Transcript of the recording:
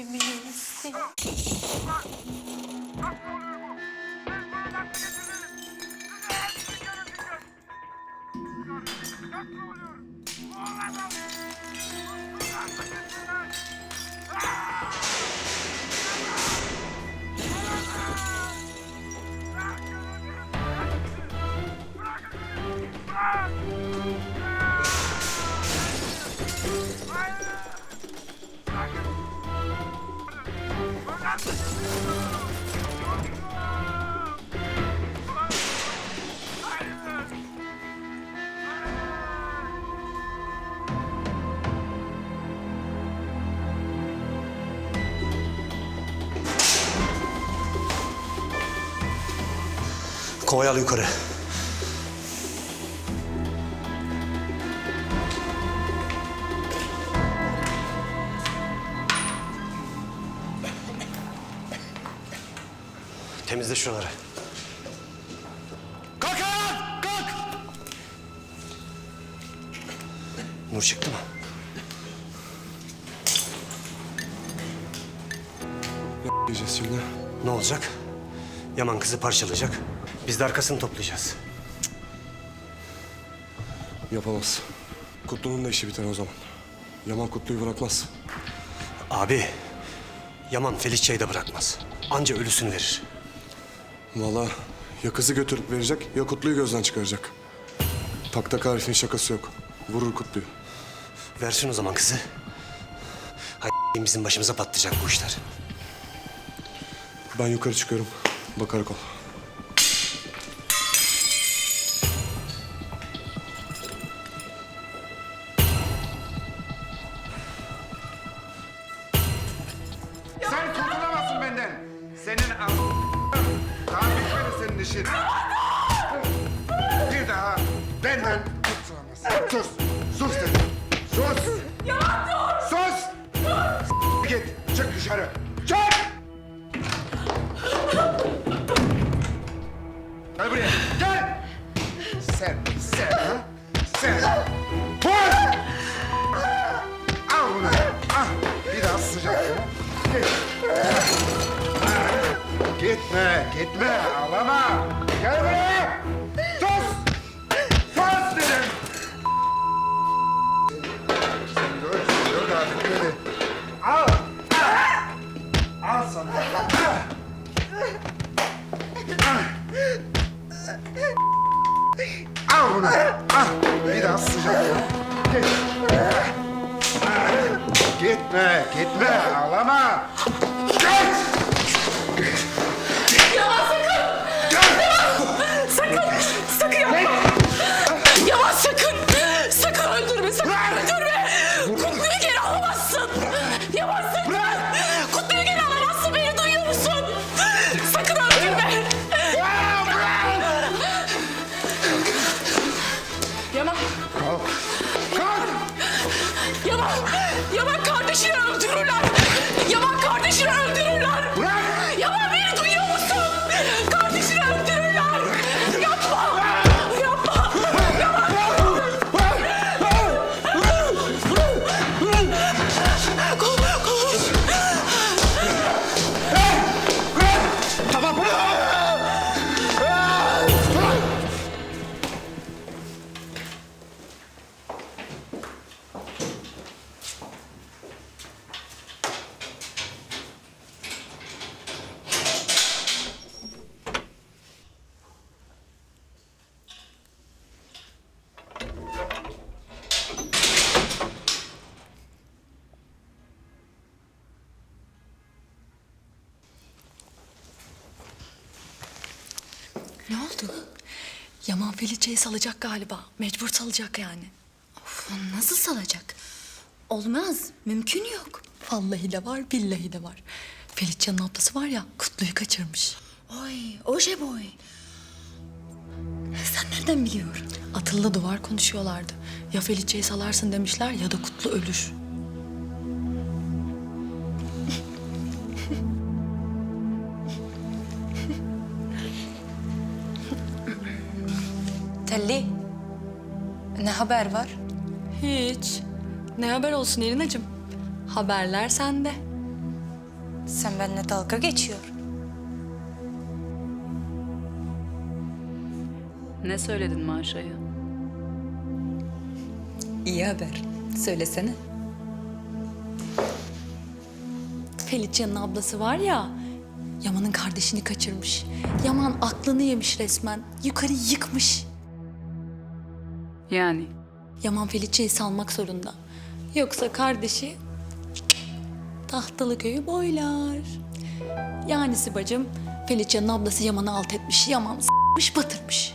Cimristi. Kovayı al yukarı. Temizle şuraları. Kalk ayağa! Kalk! Nur çıktı mı? Diyeceğiz şimdi. Ne olacak? Yaman kızı parçalayacak. Biz de arkasını toplayacağız. Yapamaz. Kutlu'nun da işi biter o zaman. Yaman Kutlu'yu bırakmaz. Abi, Yaman Felicia'yı da bırakmaz. Anca ölüsünü verir. Vallahi ya kızı götürüp verecek ya Kutlu'yu gözden çıkaracak. Taktak Arif'in şakası yok. Vurur Kutlu'yu. Versin o zaman kızı. Hay bizim başımıza patlayacak bu işler. Ben yukarı çıkıyorum. Bakarak ol. Senin işin. Bir daha benden kurtulamazsın. Sus. Sus dedim. Sus. Sus. S- Git. Çık dışarı. Çık. Gel buraya. Gel. Sen, sen ha? Sen. Vur. Al bunu. Ah. Bir daha sıcak. Git. Gitme, gitme. Ağlama. Gel buraya. Sus. Sus dedim. Al. Al sana. Al bunu. Al. Bir daha sıcak. Git. Gitme, gitme. Ağlama. Git. Yaman Felice'yi salacak galiba. Mecbur salacak yani. Of, nasıl salacak? Olmaz, mümkün yok. Vallahi de var, billahi de var. Felicia'nın ablası var ya, Kutlu'yu kaçırmış. Oy, oje boy. Sen nereden biliyorsun? Atıl'la duvar konuşuyorlardı. Ya Felicia'yı salarsın demişler ya da Kutlu ölür. Telli, ne haber var? Hiç. Ne haber olsun Erinacığım? Haberler sende. Sen benimle dalga geçiyor. Ne söyledin Maşa'ya? İyi haber. Söylesene. Felicia'nın ablası var ya, Yaman'ın kardeşini kaçırmış. Yaman aklını yemiş resmen. Yukarı yıkmış. Yani Yaman Felicia'yı salmak zorunda. Yoksa kardeşi tahtalı köyü boylar. Yani bacım Felicia'nın ablası Yaman'ı alt etmiş. Yaman s**mış batırmış.